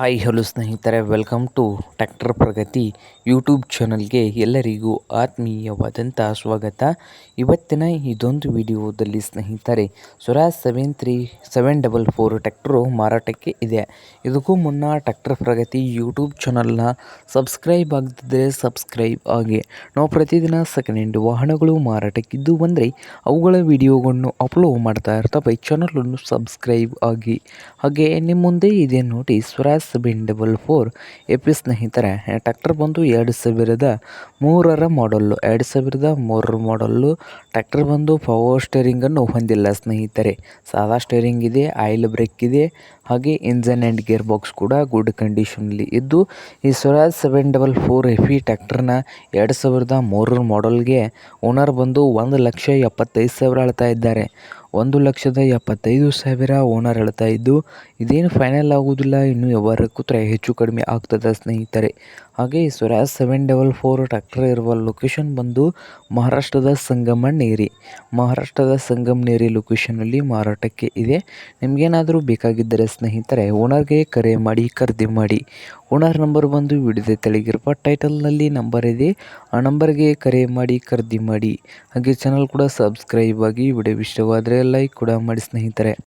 Hi hello ಸ್ನೇಹಿತರೆ. Welcome to tractor Pragati YouTube ಚಾನಲ್ಗೆ ಎಲ್ಲರಿಗೂ ಆತ್ಮೀಯವಾದಂಥ ಸ್ವಾಗತ. ಇವತ್ತಿನ ಇದೊಂದು ವಿಡಿಯೋದಲ್ಲಿ ಸ್ನೇಹಿತರೆ Swaraj seven three seven double four tractor ಮಾರಾಟಕ್ಕೆ ಇದೆ. ಇದಕ್ಕೂ ಮುನ್ನ ಟ್ರ್ಯಾಕ್ಟರ್ ಪ್ರಗತಿ ಯೂಟ್ಯೂಬ್ ಚಾನಲ್ನ ಸಬ್ಸ್ಕ್ರೈಬ್ ಆಗದಿದ್ದರೆ ಸಬ್ಸ್ಕ್ರೈಬ್ ಆಗಿ. ನಾವು ಪ್ರತಿದಿನ ಸೆಕೆಂಡ್ ಹ್ಯಾಂಡ್ ವಾಹನಗಳು ಮಾರಾಟಕ್ಕಿದ್ದು ಬಂದರೆ ಅವುಗಳ ವಿಡಿಯೋಗಳನ್ನು ಅಪ್ಲೋಡ್ ಮಾಡ್ತಾ ಇರ್ತವೆ. ಚಾನಲನ್ನು ಸಬ್ಸ್ಕ್ರೈಬ್ ಆಗಿ. ಹಾಗೆ, ನಿಮ್ಮ ಮುಂದೆ ಇದೆ ನೋಡಿ Swaraj seven double four FE ಸ್ನೇಹಿತರೆ ಟ್ಯಾಕ್ಟರ್ ಬಂದು ಎರಡು ಸಾವಿರದ ಮೂರರ ಮಾಡಲ್ಲು. ಎರಡು ಸಾವಿರದ ಮೂರರ ಮಾಡಲ್ಲು ಟ್ಯಾಕ್ಟರ್ ಬಂದು ಪವರ್ ಸ್ಟೇರಿಂಗನ್ನು ಹೊಂದಿಲ್ಲ ಸ್ನೇಹಿತರೆ. ಸಾದಾ ಸ್ಟೇರಿಂಗ್ ಇದೆ, ಆಯಿಲ್ ಬ್ರೇಕ್ ಇದೆ, ಹಾಗೆ engine and gear box good good ಕಂಡೀಷನಲ್ಲಿ ಇದ್ದು, ಈ Swaraj seven double four FE ಟ್ಯಾಕ್ಟರ್ನ ಎರಡು ಸಾವಿರದ ಮೂರರ ಮಾಡಲ್ಗೆ ಓನರ್ ಬಂದು ಒಂದು ಲಕ್ಷ ಎಪ್ಪತ್ತೈದು ಸಾವಿರ ಅಳ್ತಾ ಇದ್ದಾರೆ. ಒಂದು ಲಕ್ಷದ ಎಪ್ಪತ್ತೈದು ಸಾವಿರ ಓನರ್ ಹೇಳ್ತಾ ಇದ್ದು, ಇದೇನು ಫೈನಲ್ ಆಗೋದಿಲ್ಲ ಇನ್ನು ವ್ಯವಹಾರ ಕೂತ್ರ ಹೆಚ್ಚು ಕಡಿಮೆ ಆಗ್ತದೆ ಸ್ನೇಹಿತರೆ. ಹಾಗೆ Swaraj seven double four tractor ಇರುವ ಲೊಕೇಶನ್ ಬಂದು ಮಹಾರಾಷ್ಟ್ರದ ಸಂಗಮನೇರಿ ಮಹಾರಾಷ್ಟ್ರದ ಸಂಗಮನೇರಿ ಲೊಕೇಶನಲ್ಲಿ ಮಾರಾಟಕ್ಕೆ ಇದೆ. ನಿಮಗೇನಾದರೂ ಬೇಕಾಗಿದ್ದರೆ ಸ್ನೇಹಿತರೆ, ಓನರ್ಗೆ ಕರೆ ಮಾಡಿ, ಖರೀದಿ ಮಾಡಿ. ಓನರ್ ನಂಬರ್ ಬಂದು ವಿಡಿಯೋದ ತೆಳಗಿರುವ ಟೈಟಲ್ನಲ್ಲಿ ನಂಬರ್ ಇದೆ. ಆ ನಂಬರ್ಗೆ ಕರೆ ಮಾಡಿ, ಖರೀದಿ ಮಾಡಿ. ಹಾಗೆ ಚಾನಲ್ ಕೂಡ ಸಬ್ಸ್ಕ್ರೈಬ್ ಆಗಿ ವಿಡಿಯೋ ಇಷ್ಟವಾದರೆ ಲೈಕ್ ಕೂಡ ಮಾಡಿ ಸ್ನೇಹಿತರೆ.